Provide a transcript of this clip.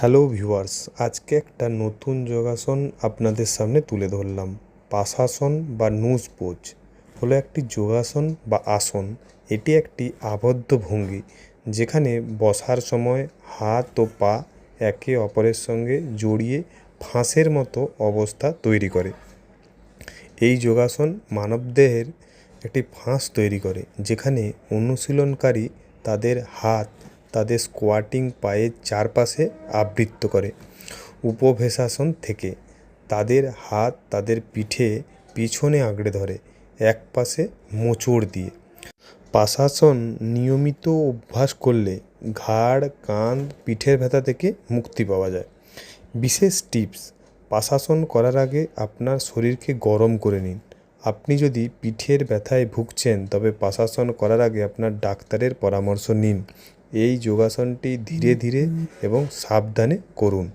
Hello viewers, আজকে একটা নতুন যোগাসন আপনাদের সামনে তুলে ধরলাম। পাশাসন বা নুজ পোজ হলো একটি যোগাসন বা আসন। এটি একটি আবদ্ধ ভঙ্গি যেখানে বসার সময় হাত ও পা একে অপরের সঙ্গে জড়িয়ে ফাঁসের মতো অবস্থা তৈরি করে। এই যোগাসন মানবদেহের একটি ফাঁস তৈরি করে, যেখানে অনুশীলনকারী তাদের হাত তাদের স্কোয়াটিং পায়ের চারপাশে আবৃত্ত করে। উপবেশাসন থেকে তাদের হাত তাদের পিঠে পিছনে আঁকড়ে ধরে একপাশে মোচড় দিয়ে। পাশাসন নিয়মিত অভ্যাস করলে ঘাড়, কাঁধ, পিঠের ব্যথা থেকে মুক্তি পাওয়া যায়। বিশেষ টিপস, পাশাসন করার আগে আপনার শরীরকে গরম করে নিন। আপনি যদি পিঠের ব্যথায় ভুগছেন, তবে পাশাসন করার আগে আপনার ডাক্তারের পরামর্শ নিন। এই যোগাসনটি ধীরে ধীরে এবং সাবধানে করুন।